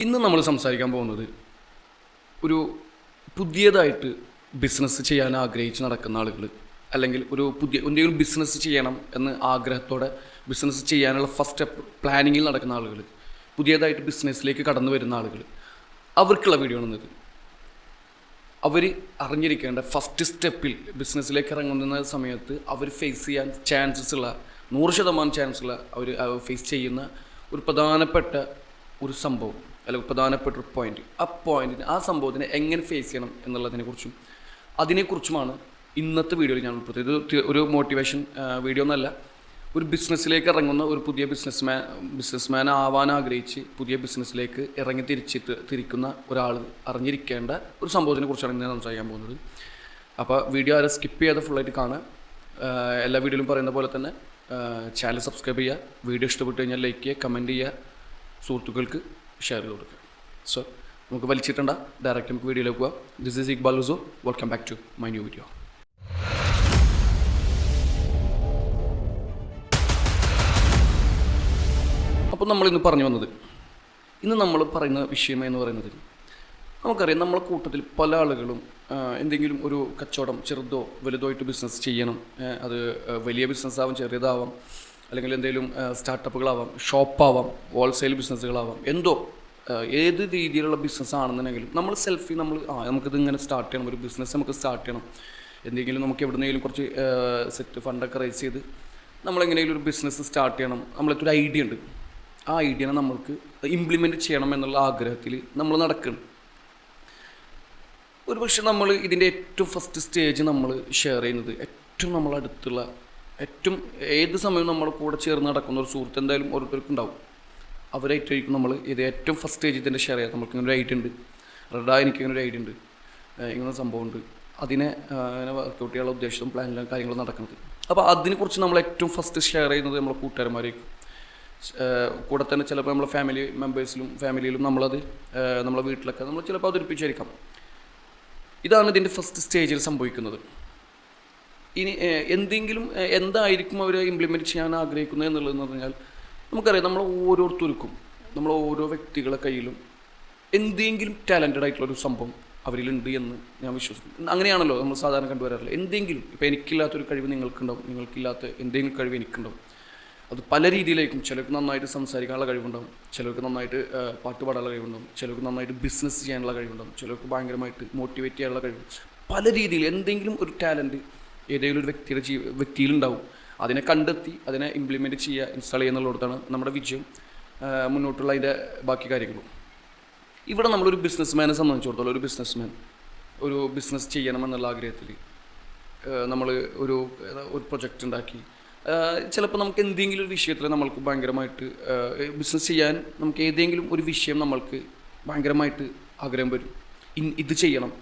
ഇന്ന് നമ്മൾ സംസാരിക്കാൻ പോകുന്നത് ഒരു പുതിയതായിട്ട് ബിസിനസ് ചെയ്യാൻ ആഗ്രഹിച്ച് നടക്കുന്ന ആളുകൾ അല്ലെങ്കിൽ ഒരു പുതിയ എന്തെങ്കിലും ബിസിനസ് ചെയ്യണം എന്ന് ആഗ്രഹത്തോടെ ബിസിനസ് ചെയ്യാനുള്ള ഫസ്റ്റ് സ്റ്റെപ്പ് പ്ലാനിങ്ങിൽ നടക്കുന്ന ആളുകൾ പുതിയതായിട്ട് ബിസിനസ്സിലേക്ക് കടന്നു വരുന്ന ആളുകൾ അവർക്കുള്ള വീഡിയോ ആണെന്നത് അവർ അറിഞ്ഞിരിക്കേണ്ട ഫസ്റ്റ് സ്റ്റെപ്പിൽ ബിസിനസ്സിലേക്ക് ഇറങ്ങുന്ന സമയത്ത് അവർ ഫേസ് ചെയ്യാൻ ചാൻസസ് ഉള്ള നൂറ് ശതമാനം ചാൻസ് ഉള്ള അവർ ഫേസ് ചെയ്യുന്ന ഒരു പ്രധാനപ്പെട്ട ഒരു സംഭവം. അല്ലെങ്കിൽ പ്രധാനപ്പെട്ട ഒരു പോയിന്റ് ആ പോയിന്റിന് ആ സംഭവത്തിനെ എങ്ങനെ ഫേസ് ചെയ്യണം എന്നുള്ളതിനെ എന്നുള്ളതിനെക്കുറിച്ചും അതിനെക്കുറിച്ചുമാണ് ഇന്നത്തെ വീഡിയോയിൽ ഞാൻ ഉൾപ്പെടുത്തിയത്. ഇത് ഒരു മോട്ടിവേഷൻ വീഡിയോ എന്നല്ല. ഒരു ബിസിനസ്സിലേക്ക് ഇറങ്ങുന്ന ഒരു പുതിയ ബിസിനസ്മാൻ ബിസിനസ്മാൻ ആവാൻ ആഗ്രഹിച്ച് പുതിയ ബിസിനസ്സിലേക്ക് ഇറങ്ങി തിരിച്ചിട്ട് തിരിക്കുന്ന ഒരാൾ അറിഞ്ഞിരിക്കേണ്ട ഒരു സംഭവത്തിനെ കുറിച്ചാണ് ഇന്ന് സംസാരിക്കാൻ പോകുന്നത്. അപ്പോൾ വീഡിയോ ആരെ സ്കിപ്പ് ചെയ്യാതെ ഫുള്ളായിട്ട് കാണുക. എല്ലാ വീഡിയോയിലും പറയുന്ന പോലെ തന്നെ ചാനൽ സബ്സ്ക്രൈബ് ചെയ്യുക. വീഡിയോ ഇഷ്ടപ്പെട്ട് കഴിഞ്ഞാൽ ലൈക്ക് ചെയ്യുക കമന്റ് ചെയ്യുക. സുഹൃത്തുക്കൾക്ക് ഷെയർ ചെയ്ത് കൊടുക്കുക. സോ നമുക്ക് വലിച്ചിട്ടുണ്ട. ഡയറക്റ്റ് നമുക്ക് വീഡിയോയിലേക്ക് പോകാം this is Iqbal ഹുസു welcome back to my new video അപ്പോൾ നമ്മളിന്ന് പറഞ്ഞു വന്നത് ഇന്ന് നമ്മൾ പറയുന്ന വിഷയം എന്ന് പറയുന്നത് നമുക്കറിയാം നമ്മളെ കൂട്ടത്തിൽ പല ആളുകളും എന്തെങ്കിലും ഒരു കച്ചവടം ചെറുതോ വലുതോ ആയിട്ട് ബിസിനസ് ചെയ്യണം അത് വലിയ ബിസിനസ്സാവും ചെറിയതാവാം അല്ലെങ്കിൽ എന്തെങ്കിലും സ്റ്റാർട്ടപ്പുകളാവാം ഷോപ്പാവാം ഹോൾസെയിൽ ബിസിനസ്സുകളാവാം എന്തോ ഏത് രീതിയിലുള്ള ബിസിനസ് ആണെന്നുണ്ടെങ്കിലും നമ്മൾ സെൽഫി നമ്മൾ ആ നമുക്കിത് ഇങ്ങനെ സ്റ്റാർട്ട് ചെയ്യണം ഒരു ബിസിനസ് നമുക്ക് സ്റ്റാർട്ട് ചെയ്യണം. എന്തെങ്കിലും നമുക്ക് എവിടുന്നെങ്കിലും കുറച്ച് സെറ്റ് ഫണ്ടൊക്കെ റേസ് ചെയ്ത് നമ്മളെങ്ങനെയെങ്കിലും ഒരു ബിസിനസ് സ്റ്റാർട്ട് ചെയ്യണം. നമ്മളൊക്കെ ഒരു ഐഡിയ ഉണ്ട്. ആ ഐഡിയനെ നമ്മൾക്ക് ഇംപ്ലിമെന്റ് ചെയ്യണം എന്നുള്ള ആഗ്രഹത്തിൽ നമ്മൾ നടക്കണം ഒരുപക്ഷെ നമ്മൾ ഇതിന്റെ ഏറ്റവും ഫസ്റ്റ് സ്റ്റേജ് നമ്മൾ ഷെയർ ചെയ്യുന്നത് ഏറ്റവും നമ്മൾ അടുത്തുള്ള ഏറ്റവും ഏത് സമയവും നമ്മുടെ കൂടെ ചേർന്ന് നടക്കുന്ന ഒരു സുഹൃത്ത് എന്തായാലും ഓരോരുത്തർക്കും ഉണ്ടാവും അവരായിട്ടായിരിക്കും നമ്മൾ ഇത് ഏറ്റവും ഫസ്റ്റ് സ്റ്റേജിൽ തന്നെ ഷെയർ ചെയ്യാം. നമുക്ക് ഇങ്ങനെ ഒരു ഐഡിയ ഉണ്ട്. റെഡാ എനിക്ക് ഇങ്ങനെ ഒരു ഐഡിയ ഉണ്ട്. ഇങ്ങനെ സംഭവമുണ്ട് അതിനെ വർക്കൗട്ട് ചെയ്യാനുള്ള ഉദ്ദേശവും പ്ലാനിലും കാര്യങ്ങളും നടക്കുന്നത്. അപ്പോൾ അതിനെക്കുറിച്ച് നമ്മൾ ഏറ്റവും ഫസ്റ്റ് ഷെയർ ചെയ്യുന്നത് നമ്മളെ കൂട്ടുകാരന്മാരായിരിക്കും കൂടെ തന്നെ ചിലപ്പോൾ നമ്മളെ ഫാമിലി മെമ്പേഴ്സിലും ഫാമിലിയിലും നമ്മളത് നമ്മളെ വീട്ടിലൊക്കെ നമ്മൾ ചിലപ്പോൾ അവതരിപ്പിച്ചായിരിക്കാം. ഇതാണ് ഇതിന്റെ ഫസ്റ്റ് സ്റ്റേജിൽ സംഭവിക്കുന്നത്. ഇനി എന്തെങ്കിലും എന്തായിരിക്കും അവർ ഇംപ്ലിമെന്റ് ചെയ്യാൻ ആഗ്രഹിക്കുന്നത് എന്നുള്ളതെന്ന് പറഞ്ഞാൽ നമുക്കറിയാം നമ്മൾ ഓരോരുത്തർക്കും നമ്മൾ ഓരോ വ്യക്തികളെ കയ്യിലും എന്തെങ്കിലും ടാലന്റഡ് ആയിട്ടുള്ളൊരു സംഭവം അവരിലുണ്ട് എന്ന് ഞാൻ വിശ്വസിക്കുന്നു. അങ്ങനെയാണല്ലോ നമ്മൾ സാധാരണ കണ്ടുവരാറില്ല എന്തെങ്കിലും ഇപ്പോൾ എനിക്കില്ലാത്തൊരു കഴിവ് നിങ്ങൾക്കുണ്ടാവും നിങ്ങൾക്കില്ലാത്ത എന്തെങ്കിലും കഴിവ് എനിക്കുണ്ടാവും. അത് പല രീതിയിലേക്കും ചിലർക്ക് നന്നായിട്ട് സംസാരിക്കാനുള്ള കഴിവുണ്ടാവും ചിലർക്ക് നന്നായിട്ട് പാട്ട് പാടാനുള്ള കഴിവുണ്ടാവും ചിലർക്ക് നന്നായിട്ട് ബിസിനസ് ചെയ്യാനുള്ള കഴിവുണ്ടാവും ചിലർക്ക് ഭയങ്കരമായിട്ട് മോട്ടിവേറ്റ് ചെയ്യാനുള്ള കഴിവ് പല രീതിയിൽ എന്തെങ്കിലും ഒരു ടാലന്റ് ഏതെങ്കിലും ഒരു വ്യക്തിയുടെ ജീ വ്യക്തിയിലുണ്ടാവും. അതിനെ കണ്ടെത്തി അതിനെ ഇംപ്ലിമെന്റ് ചെയ്യുക ഇൻസ്റ്റാൾ ചെയ്യുക എന്നുള്ളിടത്താണ് നമ്മുടെ വിജയം മുന്നോട്ടുള്ള അതിന്റെ ബാക്കി കാര്യങ്ങളും. ഇവിടെ നമ്മളൊരു ബിസിനസ് മാനെ സംബന്ധിച്ചിടത്തോളം ഒരു ബിസിനസ് മാൻ ഒരു ബിസിനസ് ചെയ്യണമെന്നുള്ള ആഗ്രഹത്തിൽ നമ്മൾ ഒരു ഒരു പ്രൊജക്റ്റ് ഉണ്ടാക്കി. ചിലപ്പോൾ നമുക്ക് എന്തെങ്കിലും ഒരു വിഷയത്തിൽ നമ്മൾക്ക് ഭയങ്കരമായിട്ട് ബിസിനസ് ചെയ്യാൻ നമുക്ക് ഏതെങ്കിലും ഒരു വിഷയം നമ്മൾക്ക് ഭയങ്കരമായിട്ട് ആഗ്രഹം വരും. ഇത് ചെയ്യണം.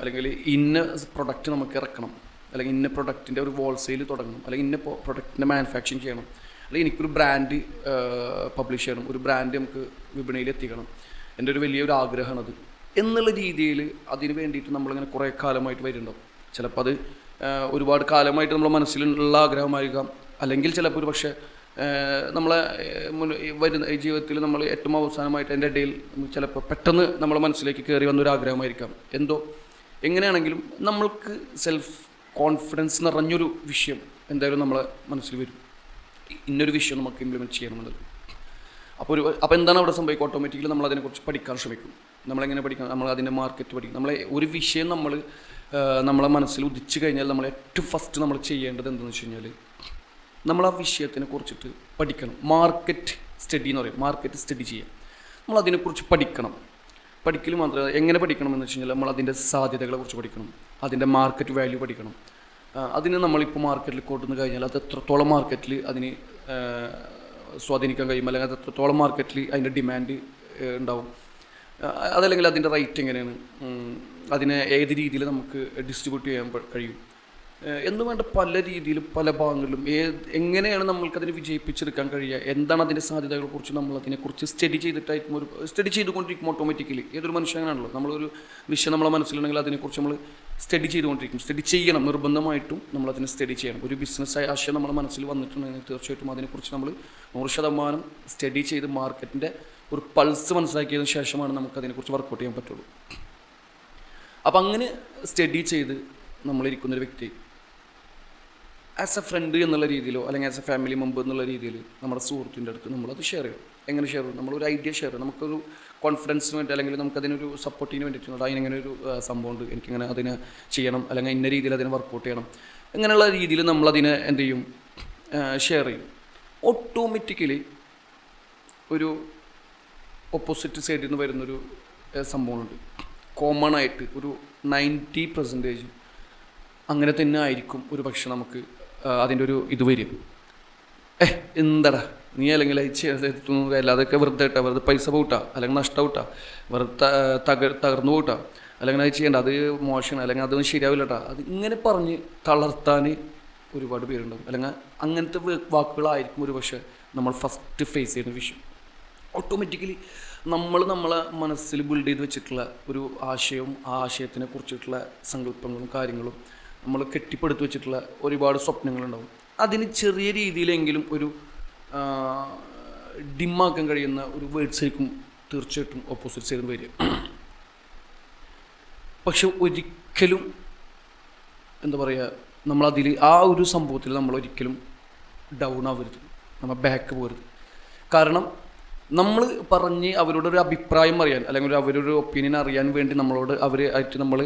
അല്ലെങ്കിൽ ഇന്ന പ്രൊഡക്റ്റ് നമുക്ക് ഇറക്കണം. അല്ലെങ്കിൽ ഇന്ന പ്രൊഡക്റ്റിന്റെ ഒരു ഹോൾസെയിൽ തുടങ്ങണം അല്ലെങ്കിൽ ഇന്ന പ്രൊഡക്റ്റിന്റെ മാനുഫാക്ചറിങ് ചെയ്യണം അല്ലെങ്കിൽ എനിക്കൊരു ബ്രാൻഡ് പബ്ലിഷ് ചെയ്യണം ഒരു ബ്രാൻഡ് നമുക്ക് വിപണിയിൽ എത്തിക്കണം. എന്റെ ഒരു വലിയൊരു ആഗ്രഹമാണത്. എന്നുള്ള രീതിയിൽ അതിന് വേണ്ടിയിട്ട് നമ്മളിങ്ങനെ കുറേ കാലമായിട്ട് വരുന്നുണ്ടാവും. ചിലപ്പോൾ അത് ഒരുപാട് കാലമായിട്ട് നമ്മുടെ മനസ്സിലുള്ള ആഗ്രഹമായിരിക്കാം. അല്ലെങ്കിൽ ചിലപ്പോൾ ഒരു പക്ഷേ നമ്മളെ വരുന്ന ജീവിതത്തിൽ നമ്മൾ ഏറ്റവും അവസാനമായിട്ട് എന്റെ ഇടയിൽ ചിലപ്പോൾ പെട്ടെന്ന് നമ്മളെ മനസ്സിലേക്ക് കയറി വന്നൊരു ആഗ്രഹമായിരിക്കാം. എന്തോ എങ്ങനെയാണെങ്കിലും നമ്മൾക്ക് സെൽഫ് കോൺഫിഡൻസ് നിറഞ്ഞൊരു വിഷയം എന്തായാലും നമ്മളെ മനസ്സിൽ വരും. ഇന്നൊരു വിഷയം നമുക്ക് ഇംപ്ലിമെന്റ് ചെയ്യണമെന്നുള്ളത്. അപ്പോൾ ഒരു അപ്പോൾ എന്താണ് അവിടെ സംഭവിക്കുക? ഓട്ടോമാറ്റിക്കലി നമ്മൾ അതിനെക്കുറിച്ച് പഠിക്കാൻ ശ്രമിക്കും. നമ്മളെങ്ങനെ പഠിക്കാം നമ്മൾ അതിന്റെ മാർക്കറ്റ് പഠിക്കും. നമ്മളെ ഒരു വിഷയം നമ്മൾ നമ്മളെ മനസ്സിൽ ഉദിച്ചു കഴിഞ്ഞാൽ നമ്മൾ ഏറ്റവും ഫസ്റ്റ് നമ്മൾ ചെയ്യേണ്ടത് എന്താണെന്ന് വെച്ച് കഴിഞ്ഞാൽ നമ്മൾ ആ വിഷയത്തിനെ കുറിച്ചിട്ട് പഠിക്കണം. മാർക്കറ്റ് സ്റ്റഡി എന്ന് പറയും. മാർക്കറ്റ് സ്റ്റഡി ചെയ്യാം. നമ്മൾ അതിനെക്കുറിച്ച് പഠിക്കണം. പഠിക്കൽ മാത്രമല്ല എങ്ങനെ പഠിക്കണം എന്ന് വെച്ച് കഴിഞ്ഞാൽ നമ്മൾ അതിന്റെ സാധ്യതകളെ കുറിച്ച് പഠിക്കണം. അതിന്റെ മാർക്കറ്റ് വാല്യൂ പഠിക്കണം. അതിന് നമ്മളിപ്പോൾ മാർക്കറ്റിൽ കൊണ്ടുവന്ന് കഴിഞ്ഞാൽ അത് എത്രത്തോളം മാർക്കറ്റിൽ അതിന് സ്വാധീനിക്കാൻ കഴിയും? അല്ലെങ്കിൽ അത് എത്രത്തോളം മാർക്കറ്റിൽ അതിന്റെ ഡിമാൻഡ് ഉണ്ടാവും? അതല്ലെങ്കിൽ അതിന്റെ റേറ്റ് എങ്ങനെയാണ്? അതിനെ ഏത് രീതിയിൽ നമുക്ക് ഡിസ്ട്രിബ്യൂട്ട് ചെയ്യാൻ കഴിയും? എന്ന് വേണ്ട പല രീതിയിലും പല ഭാഗങ്ങളിലും ഏത് എങ്ങനെയാണ് നമ്മൾക്കതിനെ വിജയിപ്പിച്ചെടുക്കാൻ കഴിയുക? എന്താണ് അതിന്റെ സാധ്യതകളെ കുറിച്ച് നമ്മൾ അതിനെക്കുറിച്ച് സ്റ്റഡി ചെയ്തിട്ടായിരിക്കും ഒരു സ്റ്റഡി ചെയ്തുകൊണ്ടിരിക്കും ഓട്ടോമാറ്റിക്കലി ഏതൊരു മനുഷ്യനാണല്ലോ നമ്മളൊരു വിഷയം നമ്മളെ മനസ്സിലുണ്ടെങ്കിൽ അതിനെക്കുറിച്ച് നമ്മൾ സ്റ്റഡി ചെയ്തുകൊണ്ടിരിക്കും. സ്റ്റഡി ചെയ്യണം. നിർബന്ധമായിട്ടും നമ്മൾ അതിനെ സ്റ്റഡി ചെയ്യണം. ഒരു ബിസിനസ് ആശയം നമ്മുടെ മനസ്സിൽ വന്നിട്ടുണ്ടെങ്കിൽ തീർച്ചയായിട്ടും അതിനെക്കുറിച്ച് നമ്മൾ നൂറ് ശതമാനം സ്റ്റഡി ചെയ്ത് മാർക്കറ്റിന്റെ ഒരു പൾസ് മനസ്സിലാക്കിയതിന് ശേഷമാണ് നമുക്ക് അതിനെക്കുറിച്ച് വർക്കൗട്ട് ചെയ്യാൻ പറ്റുള്ളൂ. അപ്പം അങ്ങനെ സ്റ്റഡി ചെയ്ത് നമ്മളിരിക്കുന്നൊരു വ്യക്തി ആസ് എ ഫ്രണ്ട് എന്നുള്ള രീതിയിലോ അല്ലെങ്കിൽ ആസ് എ ഫാമിലി മെമ്പർ എന്നുള്ള രീതിയിൽ നമ്മുടെ സുഹൃത്തിന്റെ അടുത്ത് നമ്മളത് ഷെയർ ചെയ്യും എങ്ങനെ ഷെയർ ചെയ്യും നമ്മളൊരു ഐഡിയ ഷെയർ ചെയ്യും നമുക്കൊരു കോൺഫിഡൻസിന് വേണ്ടി അല്ലെങ്കിൽ നമുക്കതിനൊരു സപ്പോർട്ടിന് വേണ്ടിയിട്ട് അതിനിങ്ങനെ ഒരു സംഭവമുണ്ട് എനിക്കിങ്ങനെ അതിനെ ചെയ്യണം. അല്ലെങ്കിൽ ഇന്ന രീതിയിൽ അതിനെ വർക്കൗട്ട് ചെയ്യണം. അങ്ങനെയുള്ള രീതിയിൽ നമ്മളതിനെ എന്ത് ചെയ്യും? ഷെയർ ചെയ്യും. ഓട്ടോമാറ്റിക്കലി ഒരു ഓപ്പോസിറ്റ് സൈഡിൽ നിന്ന് വരുന്നൊരു സംഭവമുണ്ട്. കോമൺ ആയിട്ട് ഒരു നയന്റി പെർസെന്റേജ് അങ്ങനെ തന്നെ ആയിരിക്കും ഒരു പക്ഷെ നമുക്ക് അതിന്റെ ഒരു ഇത് വരും. ഏ എന്താടാ? നീ അല്ലെങ്കിൽ അയച്ചൊന്നും അതൊക്കെ വെറുതെ ഇട്ടാ വെറുതെ പൈസ പോട്ടാ അല്ലെങ്കിൽ നഷ്ടം കൂട്ടാ വെറുതെ തകർ തകർന്നു പോട്ടാ അല്ലെങ്കിൽ അത് ചെയ്യണ്ട. അത് മോശമാണ് അല്ലെങ്കിൽ അതൊന്നും ശരിയാവില്ലട്ടാ. അത് ഇങ്ങനെ പറഞ്ഞ് തളർത്താൻ ഒരുപാട് പേരുണ്ടാവും. അല്ലെങ്കിൽ അങ്ങനത്തെ വാക്കുകളായിരിക്കും ഒരു പക്ഷേ നമ്മൾ ഫസ്റ്റ് ഫേസ് ചെയ്യുന്ന വിഷയം. ഓട്ടോമാറ്റിക്കലി നമ്മൾ നമ്മളെ മനസ്സിൽ ബിൽഡ് ചെയ്ത് വെച്ചിട്ടുള്ള ഒരു ആശയവും ആ ആശയത്തിനെ കുറിച്ചിട്ടുള്ള സങ്കല്പങ്ങളും കാര്യങ്ങളും നമ്മൾ കെട്ടിപ്പടുത്ത് വെച്ചിട്ടുള്ള ഒരുപാട് സ്വപ്നങ്ങളുണ്ടാവും. അതിന് ചെറിയ രീതിയിലെങ്കിലും ഒരു ഡിമ്മാക്കാൻ കഴിയുന്ന ഒരു വേർഡ്സ് ആയിരിക്കും തീർച്ചയായിട്ടും ഓപ്പോസിറ്റ് സൈഡിൽ വരിക. പക്ഷെ ഒരിക്കലും എന്താ പറയുക നമ്മളതിൽ ആ ഒരു സംഭവത്തിൽ നമ്മൾ ഒരിക്കലും ഡൗൺ ആവരുത്. നമ്മൾ ബാക്ക് പോരുത് കാരണം നമ്മൾ പറഞ്ഞ് അവരോട് ഒരു അഭിപ്രായം അറിയാൻ അല്ലെങ്കിൽ അവരൊരു ഒപ്പീനിയൻ അറിയാൻ വേണ്ടി നമ്മളോട് അവരെ ആയിട്ട് നമ്മൾ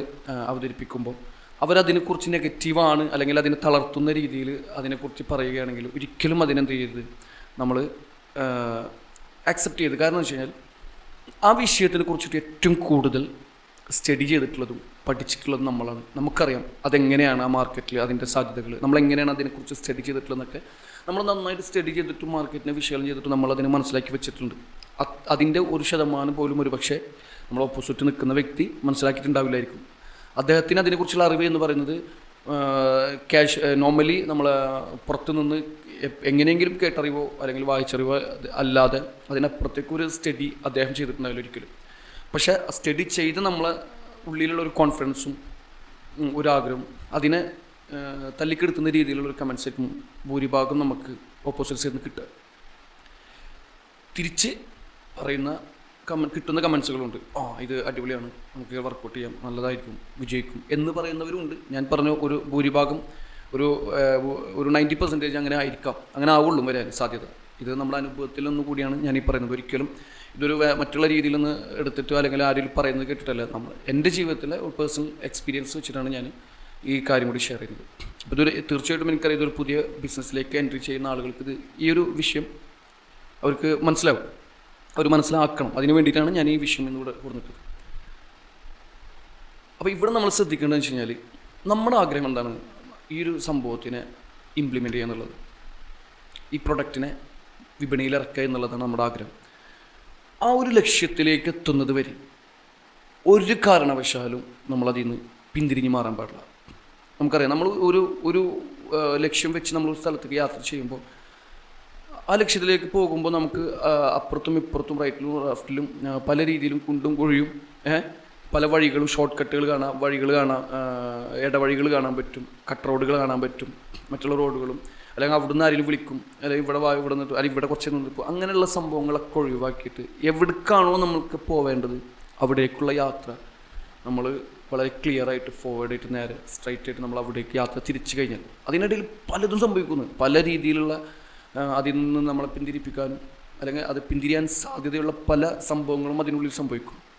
അവതരിപ്പിക്കുമ്പോൾ അവരതിനെക്കുറിച്ച് നെഗറ്റീവാണ് അല്ലെങ്കിൽ അതിനെ തളർത്തുന്ന രീതിയിൽ അതിനെക്കുറിച്ച് പറയുകയാണെങ്കിൽ ഒരിക്കലും അതിനെന്ത് ചെയ്യരുത്. നമ്മൾ അക്സെപ്റ്റ് ചെയ്ത് കാരണം എന്ന് വെച്ച് കഴിഞ്ഞാൽ ആ വിഷയത്തിനെ കുറിച്ചിട്ട് ഏറ്റവും കൂടുതൽ സ്റ്റഡി ചെയ്തിട്ടുള്ളതും പഠിച്ചിട്ടുള്ളതും നമ്മളാണ്. നമുക്കറിയാം അതെങ്ങനെയാണ് ആ മാർക്കറ്റിൽ അതിന്റെ സാധ്യതകൾ നമ്മൾ എങ്ങനെയാണ് അതിനെക്കുറിച്ച് സ്റ്റഡി ചെയ്തിട്ടുള്ളതെന്നൊക്കെ. നമ്മൾ നന്നായിട്ട് സ്റ്റഡി ചെയ്തിട്ട് മാർക്കറ്റിനെ വിശകലനം ചെയ്തിട്ട് നമ്മൾ അതിനെ മനസ്സിലാക്കി വെച്ചിട്ടുണ്ട്. അത് അതിന്റെ ഒരു ശതമാനം പോലും ഒരു പക്ഷേ നമ്മൾ ഓപ്പോസിറ്റ് നിൽക്കുന്ന വ്യക്തി മനസ്സിലാക്കിയിട്ടുണ്ടാവില്ലായിരിക്കും. അദ്ദേഹത്തിന് അതിനെക്കുറിച്ചുള്ള അറിവ് എന്ന് പറയുന്നത് ക്യാഷ് നോർമലി നമ്മൾ പുറത്തുനിന്ന് എങ്ങനെയെങ്കിലും കേട്ടറിവോ അല്ലെങ്കിൽ വായിച്ചറിവോ അല്ലാതെ അതിനപ്പുറത്തേക്ക് ഒരു സ്റ്റഡി അദ്ദേഹം ചെയ്തിട്ടുണ്ടാവില്ല ഒരിക്കലും. പക്ഷേ സ്റ്റഡി ചെയ്ത് നമ്മളെ ഉള്ളിലുള്ള ഒരു കോൺഫിഡൻസും ഒരാഗ്രഹം അതിനെ തല്ലിക്കെടുത്തുന്ന രീതിയിലുള്ള ഒരു ആയിരിക്കും ഭൂരിഭാഗം നമുക്ക് ഓപ്പോസിറ്റ്സിൽ നിന്ന് കിട്ടുക. തിരിച്ച് പറയുന്ന കമ കിട്ടുന്ന കമൻസുകളുണ്ട്. ആ ഇത് അടിപൊളിയാണ്. നമുക്ക് വർക്കൗട്ട് ചെയ്യാം. നല്ലതായിരിക്കും. വിജയിക്കും. എന്ന് പറയുന്നവരുണ്ട്. ഞാൻ പറഞ്ഞ ഒരു ഭൂരിഭാഗം ഒരു ഒരു നയന്റി പെർസെന്റേജ് അങ്ങനെ ആയിരിക്കാം. അങ്ങനെ ആവുള്ളൂ വരാൻ സാധ്യത. ഇത് നമ്മുടെ അനുഭവത്തിൽ ഒന്നും കൂടിയാണ് ഞാൻ ഈ പറയുന്നത്. ഒരിക്കലും ഇതൊരു മറ്റുള്ള രീതിയിൽ നിന്ന് എടുത്തിട്ടോ അല്ലെങ്കിൽ ആരെങ്കിലും പറയുന്നത് കേട്ടിട്ടല്ല. നമ്മൾ എന്റെ ജീവിതത്തിലെ ഒരു പേഴ്സണൽ എക്സ്പീരിയൻസ് വെച്ചിട്ടാണ് ഞാൻ ഈ കാര്യം കൂടി ഷെയർ ചെയ്യുന്നത്. അപ്പോൾ ഇതൊരു തീർച്ചയായിട്ടും എനിക്കറിയാം ഇതൊരു പുതിയ ബിസിനസ്സിലേക്ക് എൻട്രി ചെയ്യുന്ന ആളുകൾക്ക് ഇത് ഈ ഒരു വിഷയം അവർക്ക് മനസ്സിലാവും. അവർ മനസ്സിലാക്കണം. അതിന് വേണ്ടിയിട്ടാണ് ഞാൻ ഈ വിഷയം ഇന്നിവിടെ കൊടുത്തത്. അപ്പോൾ ഇവിടെ നമ്മൾ ശ്രദ്ധിക്കേണ്ടതെന്ന് വെച്ച് കഴിഞ്ഞാൽ നമ്മുടെ ആഗ്രഹം എന്താണ്? ഈ ഒരു സംഭവത്തിനെ ഇംപ്ലിമെന്റ് ചെയ്യുക എന്നുള്ളത്. ഈ പ്രൊഡക്റ്റിനെ വിപണിയിൽ ഇറക്കുക എന്നുള്ളതാണ് നമ്മുടെ ആഗ്രഹം. ആ ഒരു ലക്ഷ്യത്തിലേക്ക് എത്തുന്നത് വരെ ഒരു കാരണവശാലും നമ്മളതിൽ നിന്ന് പിന്തിരിഞ്ഞ് മാറാൻ പാടില്ല. നമുക്കറിയാം നമ്മൾ ഒരു ഒരു ലക്ഷ്യം വെച്ച് നമ്മൾ ഒരു സ്ഥലത്തേക്ക് യാത്ര ചെയ്യുമ്പോൾ ആ ലക്ഷ്യത്തിലേക്ക് പോകുമ്പോൾ നമുക്ക് അപ്പുറത്തും ഇപ്പുറത്തും റൈറ്റിലും ലെഫ്റ്റിലും പല രീതിയിലും കുണ്ടും കുഴിയും പല വഴികളും ഷോർട്ട് കട്ടുകൾ കാണാം വഴികൾ കാണാം ഇടവഴികൾ കാണാൻ പറ്റും കട്ട് റോഡുകൾ കാണാൻ പറ്റും മറ്റുള്ള റോഡുകളും അല്ലെങ്കിൽ അവിടെ നിന്ന് ആരെങ്കിലും വിളിക്കും അല്ലെങ്കിൽ ഇവിടെ വാ ഇവിടെ നിന്നിട്ട് അല്ലെങ്കിൽ ഇവിടെ കുറച്ച് നിന്നിപ്പോൾ അങ്ങനെയുള്ള സംഭവങ്ങളൊക്കെ ഒഴിവാക്കിയിട്ട് എവിടേക്കാണോ നമുക്ക് പോവേണ്ടത് അവിടേക്കുള്ള യാത്ര നമ്മൾ വളരെ ക്ലിയർ ആയിട്ട് ഫോർവേഡ് ആയിട്ട് നേരെ സ്ട്രൈറ്റ് ആയിട്ട് നമ്മൾ അവിടേക്ക് യാത്ര തിരിച്ചു കഴിഞ്ഞാൽ അതിനിടയിൽ പലതും സംഭവിക്കുന്നു. പല രീതിയിലുള്ള അതിൽ നിന്ന് നമ്മളെ പിന്തിരിപ്പിക്കാനും അല്ലെങ്കിൽ അത് പിന്തിരിയാൻ സാധ്യതയുള്ള പല സംഭവങ്ങളും അതിനുള്ളിൽ സംഭവിക്കും.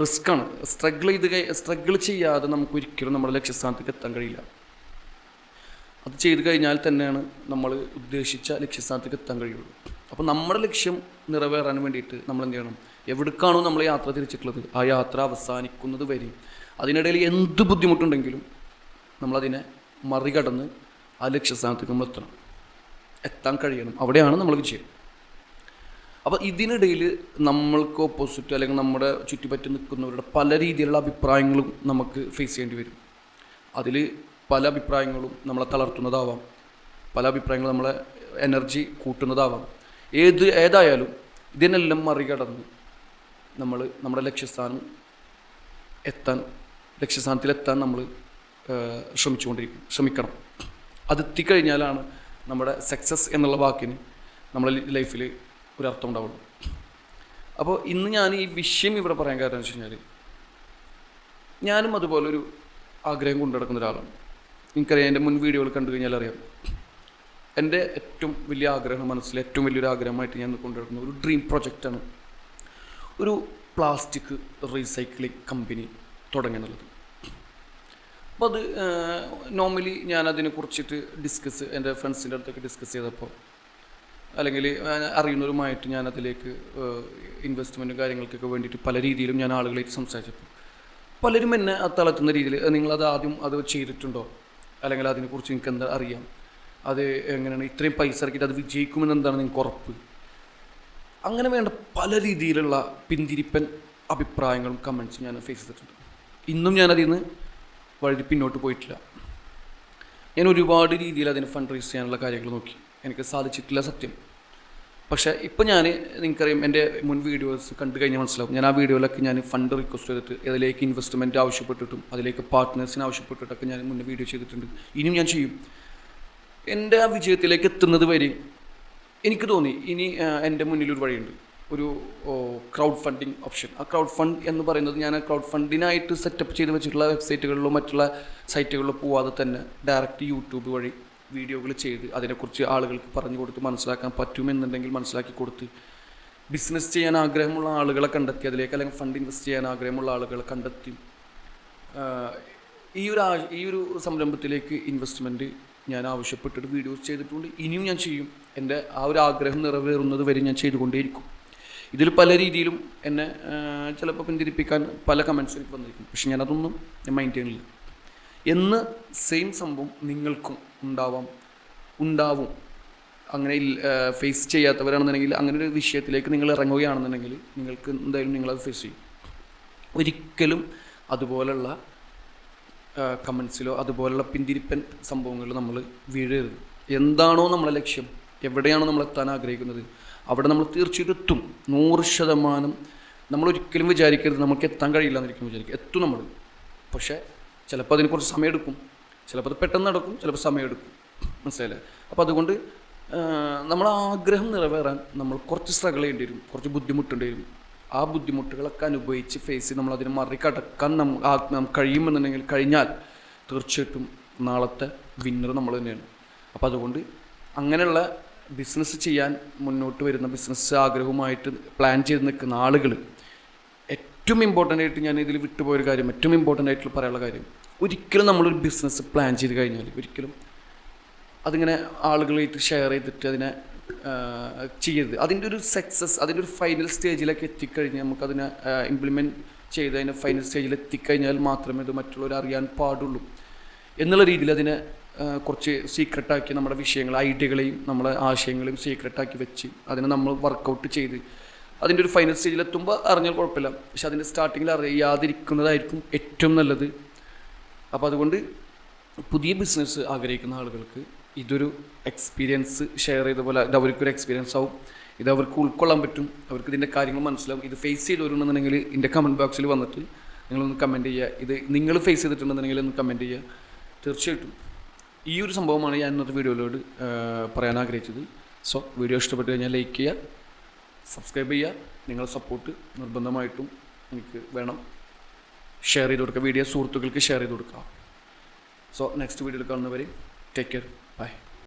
റിസ്ക്കാണ് സ്ട്രഗിൾ ചെയ്ത് സ്ട്രഗിൾ ചെയ്യാതെ നമുക്ക് ഒരിക്കലും നമ്മുടെ ലക്ഷ്യസ്ഥാനത്തേക്ക് എത്താൻ കഴിയില്ല. അത് ചെയ്ത് കഴിഞ്ഞാൽ തന്നെയാണ് നമ്മൾ ഉദ്ദേശിച്ച ലക്ഷ്യസ്ഥാനത്തേക്ക് എത്താൻ കഴിയുള്ളൂ. അപ്പോൾ നമ്മുടെ ലക്ഷ്യം നിറവേറാൻ വേണ്ടിയിട്ട് നമ്മൾ എന്ത് ചെയ്യണം? എവിടേക്കാണോ നമ്മൾ യാത്ര തിരിച്ചിട്ടുള്ളത്? ആ യാത്ര അവസാനിക്കുന്നത് വരെ. അതിനിടയിൽ എന്ത് ബുദ്ധിമുട്ടുണ്ടെങ്കിലും നമ്മളതിനെ മറികടന്ന് ആ ലക്ഷ്യസ്ഥാനത്തേക്ക് നമ്മൾ എത്തണം. എത്താൻ കഴിയണം. അവിടെയാണ് നമ്മൾ വിജയം. അപ്പോൾ ഇതിനിടയിൽ നമ്മൾക്ക് ഓപ്പോസിറ്റ് അല്ലെങ്കിൽ നമ്മുടെ ചുറ്റുപറ്റി നിൽക്കുന്നവരുടെ പല രീതിയിലുള്ള അഭിപ്രായങ്ങളും നമുക്ക് ഫേസ് ചെയ്യേണ്ടി വരും. അതിൽ പല അഭിപ്രായങ്ങളും നമ്മളെ തളർത്തുന്നതാവാം. പല അഭിപ്രായങ്ങളും നമ്മളെ എനർജി കൂട്ടുന്നതാവാം. ഏത് ഏതായാലും ഇതിനെല്ലാം മറികടന്ന് നമ്മൾ നമ്മുടെ ലക്ഷ്യസ്ഥാനം എത്താൻ ലക്ഷ്യസ്ഥാനത്തിലെത്താൻ നമ്മൾ ശ്രമിച്ചുകൊണ്ടിരിക്കും ശ്രമിക്കണം. അതെത്തിക്കഴിഞ്ഞാലാണ് നമ്മുടെ സക്സസ് എന്നുള്ള വാക്കിന് നമ്മുടെ ലൈഫിൽ അർത്ഥം ഉണ്ടാവുള്ളൂ. അപ്പോൾ ഇന്ന് ഞാൻ ഈ വിഷയം ഇവിടെ പറയാൻ കാരണം വെച്ച് കഴിഞ്ഞാൽ ഞാനും അതുപോലൊരു ആഗ്രഹം കൊണ്ടു നടക്കുന്ന ഒരാളാണ്. എനിക്കറിയാം എന്റെ മുൻ വീഡിയോകൾ കണ്ടു കഴിഞ്ഞാൽ അറിയാം. എന്റെ ഏറ്റവും വലിയ ആഗ്രഹം മനസ്സിൽ ഏറ്റവും വലിയൊരു ആഗ്രഹമായിട്ട് ഞാൻ കൊണ്ടു നടക്കുന്ന ഒരു ഡ്രീം പ്രൊജക്റ്റാണ് ഒരു പ്ലാസ്റ്റിക് റീസൈക്ലിംഗ് കമ്പനി തുടങ്ങുന്നുള്ളത് അപ്പോൾ അത് നോർമലി ഞാൻ അതിനെ കുറിച്ചിട്ട് ഡിസ്കസ് എന്റെ ഫ്രണ്ട്സിന്റെ അടുത്തൊക്കെ ഡിസ്കസ് ചെയ്തപ്പോൾ അല്ലെങ്കിൽ അറിയുന്നവരുമായിട്ട് ഞാൻ അതിലേക്ക് ഇൻവെസ്റ്റ്മെന്റും കാര്യങ്ങൾക്കൊക്കെ വേണ്ടിയിട്ട് പല രീതിയിലും ഞാൻ ആളുകളായിട്ട് സംസാരിച്ചപ്പോൾ പലരും എന്നെ തളർത്തുന്ന രീതിയിൽ നിങ്ങളത് ആദ്യം അത് ചെയ്തിട്ടുണ്ടോ? അല്ലെങ്കിൽ അതിനെക്കുറിച്ച് നിങ്ങൾക്ക് എന്താ അറിയാം? അത് എങ്ങനെയാണ് ഇത്രയും പൈസ ഇറക്കിയിട്ട് അത് വിജയിക്കുമെന്ന് എന്താണ് നിങ്ങൾക്ക് ഉറപ്പ്? അങ്ങനെ വേണ്ട പല രീതിയിലുള്ള പിന്തിരിപ്പൻ അഭിപ്രായങ്ങളും കമൻസും ഞാൻ ഫേസ് ചെയ്തിട്ടുണ്ട്. ഇന്നും ഞാനതിൽ നിന്ന് വഴി പിന്നോട്ട് പോയിട്ടില്ല. ഞാൻ ഒരുപാട് രീതിയിൽ അതിന് ഫണ്ട് റേസ് ചെയ്യാനുള്ള കാര്യങ്ങൾ നോക്കി. എനിക്ക് സാധിച്ചിട്ടില്ല സത്യം. പക്ഷേ ഇപ്പോൾ ഞാൻ നിങ്ങൾക്കറിയാം എന്റെ മുൻ വീഡിയോസ് കണ്ടു കഴിഞ്ഞാൽ മനസ്സിലാവും. ഞാൻ ആ വീഡിയോയിലൊക്കെ ഞാൻ ഫണ്ട് റിക്വസ്റ്റ് ചെയ്തിട്ട് അതിലേക്ക് ഇൻവെസ്റ്റ്മെന്റ് ആവശ്യപ്പെട്ടിട്ടും അതിലേക്ക് പാർട്ട്നേഴ്സിന് ആവശ്യപ്പെട്ടിട്ടൊക്കെ ഞാൻ മുന്നേ വീഡിയോ ചെയ്തിട്ടുണ്ട്. ഇനിയും ഞാൻ ചെയ്യും. എന്റെ ആ വിജയത്തിലേക്ക് എത്തുന്നത് വരെ എനിക്ക് തോന്നി. ഇനി എന്റെ മുന്നിൽ ഒരു വഴിയുണ്ട്. ഒരു ക്രൗഡ് ഫണ്ടിങ് ഓപ്ഷൻ ആ ക്രൗഡ് ഫണ്ട് എന്ന് പറയുന്നത് ഞാൻ ക്രൗഡ് ഫണ്ടിനായിട്ട് സെറ്റപ്പ് ചെയ്ത് വെച്ചിട്ടുള്ള വെബ്സൈറ്റുകളിലോ മറ്റുള്ള സൈറ്റുകളിലോ പോവാതെ തന്നെ ഡയറക്റ്റ് യൂട്യൂബ് വഴി വീഡിയോകൾ ചെയ്ത് അതിനെക്കുറിച്ച് ആളുകൾക്ക് പറഞ്ഞു കൊടുത്ത് മനസ്സിലാക്കാൻ പറ്റുമെന്നുണ്ടെങ്കിൽ മനസ്സിലാക്കി കൊടുത്ത് ബിസിനസ് ചെയ്യാൻ ആഗ്രഹമുള്ള ആളുകളെ കണ്ടെത്തി അതിലേക്ക് അല്ലെങ്കിൽ ഫണ്ട് ഇൻവെസ്റ്റ് ചെയ്യാൻ ആഗ്രഹമുള്ള ആളുകളെ കണ്ടെത്തി ഈ ഒരു ഈ ഒരു സംരംഭത്തിലേക്ക് ഇൻവെസ്റ്റ്മെന്റ് ഞാൻ ആവശ്യപ്പെട്ടിട്ട് വീഡിയോസ് ചെയ്തിട്ടുണ്ട്. ഇനിയും ഞാൻ ചെയ്യും. എന്റെ ആ ഒരു ആഗ്രഹം നിറവേറുന്നത് വരെ ഞാൻ ചെയ്തുകൊണ്ടേയിരിക്കും. ഇതിൽ പല രീതിയിലും എന്നെ ചിലപ്പോൾ പിന്തിരിപ്പിക്കാൻ പല കമൻസും എനിക്ക് വന്നിരിക്കും പക്ഷെ ഞാനതൊന്നും ഞാൻ മൈൻഡ് ചെയ്യുന്നില്ല എന്ന് സെയിം സംഭവം നിങ്ങൾക്കും ഉണ്ടാവാം ഉണ്ടാവും. അങ്ങനെ ഫേസ് ചെയ്യാത്തവരാണെന്നുണ്ടെങ്കിൽ അങ്ങനെ ഒരു വിഷയത്തിലേക്ക് നിങ്ങൾ ഇറങ്ങുകയാണെന്നുണ്ടെങ്കിൽ നിങ്ങൾക്ക് എന്തായാലും നിങ്ങളത് ഫേസ് ചെയ്യും. ഒരിക്കലും അതുപോലുള്ള കമൻസിലോ അതുപോലുള്ള പിന്തിരിപ്പൻ സംഭവങ്ങളിലോ നമ്മൾ വീഴരുത്. എന്താണോ നമ്മളെ ലക്ഷ്യം എവിടെയാണോ നമ്മൾ എത്താൻ ആഗ്രഹിക്കുന്നത് അവിടെ നമ്മൾ തീർച്ചയായിട്ടും എത്തും നൂറ് ശതമാനം നമ്മൾ ഒരിക്കലും വിചാരിക്കരുത് നമുക്ക് എത്താൻ കഴിയില്ല എന്നിരിക്കും വിചാരിക്കും എത്തും നമ്മൾ. പക്ഷേ ചിലപ്പോൾ അതിന് കുറച്ച് സമയമെടുക്കും ചിലപ്പോൾ അത് പെട്ടെന്ന് നടക്കും ചിലപ്പോൾ സമയമെടുക്കും മനസ്സിലായില്ലേ? അപ്പോൾ അതുകൊണ്ട് നമ്മൾ ആഗ്രഹം നിറവേറാൻ നമ്മൾ കുറച്ച് സ്ട്രഗിൾ ചെയ്യേണ്ടി വരും കുറച്ച് ബുദ്ധിമുട്ടേണ്ടി വരും. ആ ബുദ്ധിമുട്ടുകളൊക്കെ അനുഭവിച്ച് ഫേസ് ചെയ്ത് നമ്മൾ അതിനെ മറികടക്കാൻ നമ്മൾ കഴിയുമെന്നുണ്ടെങ്കിൽ കഴിഞ്ഞാൽ തീർച്ചയായിട്ടും നാളത്തെ വിന്നർ നമ്മൾ തന്നെയാണ്. അപ്പോൾ അതുകൊണ്ട് അങ്ങനെയുള്ള ബിസിനസ് ചെയ്യാൻ മുന്നോട്ട് വരുന്ന ബിസിനസ് ആഗ്രഹവുമായിട്ട് പ്ലാൻ ചെയ്ത് നിൽക്കുന്ന ആളുകൾ ഏറ്റവും ഇമ്പോർട്ടന്റ് ആയിട്ട് ഞാൻ ഇതിൽ വിട്ടുപോയൊരു കാര്യം ഏറ്റവും ഇമ്പോർട്ടന്റ് ആയിട്ടുള്ള പറയാനുള്ള കാര്യം ഒരിക്കലും നമ്മളൊരു ബിസിനസ് പ്ലാൻ ചെയ്ത് കഴിഞ്ഞാൽ ഒരിക്കലും അതിങ്ങനെ ആളുകളായിട്ട് ഷെയർ ചെയ്തിട്ട് അതിനെ ചെയ്യരുത്. അതിന്റെ ഒരു സക്സസ് അതിന്റെ ഒരു ഫൈനൽ സ്റ്റേജിലേക്ക് എത്തിക്കഴിഞ്ഞ് നമുക്കതിനെ ഇംപ്ലിമെന്റ് ചെയ്ത് അതിനെ ഫൈനൽ സ്റ്റേജിൽ എത്തിക്കഴിഞ്ഞാൽ മാത്രമേ ഇത് മറ്റുള്ളവർ അറിയാൻ പാടുള്ളൂ. എന്നുള്ള രീതിയിൽ അതിനെ കുറച്ച് സീക്രട്ടാക്കി നമ്മുടെ വിഷയങ്ങൾ ഐഡിയകളെയും നമ്മളെ ആശയങ്ങളെയും സീക്രട്ടാക്കി വെച്ച് അതിനെ നമ്മൾ വർക്കൗട്ട് ചെയ്ത് അതിന്റെ ഒരു ഫൈനൽ സ്റ്റേജിൽ എത്തുമ്പോൾ അറിഞ്ഞാൽ കുഴപ്പമില്ല. പക്ഷെ അതിന്റെ സ്റ്റാർട്ടിങ്ങിൽ അറിയാതിരിക്കുന്നതായിരിക്കും ഏറ്റവും നല്ലത്. അപ്പോൾ അതുകൊണ്ട് പുതിയ ബിസിനസ് ആഗ്രഹിക്കുന്ന ആളുകൾക്ക് ഇതൊരു എക്സ്പീരിയൻസ് ഷെയർ ചെയ്ത പോലെ ഇത് അവർക്കൊരു എക്സ്പീരിയൻസ് ആവും. ഇത് അവർക്ക് ഉൾക്കൊള്ളാൻ പറ്റും. അവർക്ക് ഇതിന്റെ കാര്യങ്ങൾ മനസ്സിലാവും. ഇത് ഫേസ് ചെയ്തവരുണ്ടെന്നുണ്ടെങ്കിൽ ഇതിന്റെ കമന്റ് ബോക്സിൽ വന്നിട്ട് നിങ്ങളൊന്ന് കമന്റ് ചെയ്യുക. ഇത് നിങ്ങൾ ഫേസ് ചെയ്തിട്ടുണ്ടെന്നുണ്ടെങ്കിൽ ഒന്ന് കമന്റ് ചെയ്യുക. തീർച്ചയായിട്ടും. ഈ ഒരു സംഭവമാണ് ഞാൻ ഇന്നത്തെ വീഡിയോയിലോട് പറയാൻ ആഗ്രഹിച്ചത്. സോ വീഡിയോ ഇഷ്ടപ്പെട്ട് കഴിഞ്ഞാൽ ലൈക്ക് ചെയ്യുക സബ്സ്ക്രൈബ് ചെയ്യുക നിങ്ങളുടെ സപ്പോർട്ട് നിർബന്ധമായിട്ടും എനിക്ക് വേണം. ഷെയർ ചെയ്ത് കൊടുക്കുക വീഡിയോ സുഹൃത്തുക്കൾക്ക് ഷെയർ ചെയ്ത് കൊടുക്കുക. സോ നെക്സ്റ്റ് വീഡിയോയിൽ കാണുന്നവരെ ടേക്ക് കെയർ ബൈ.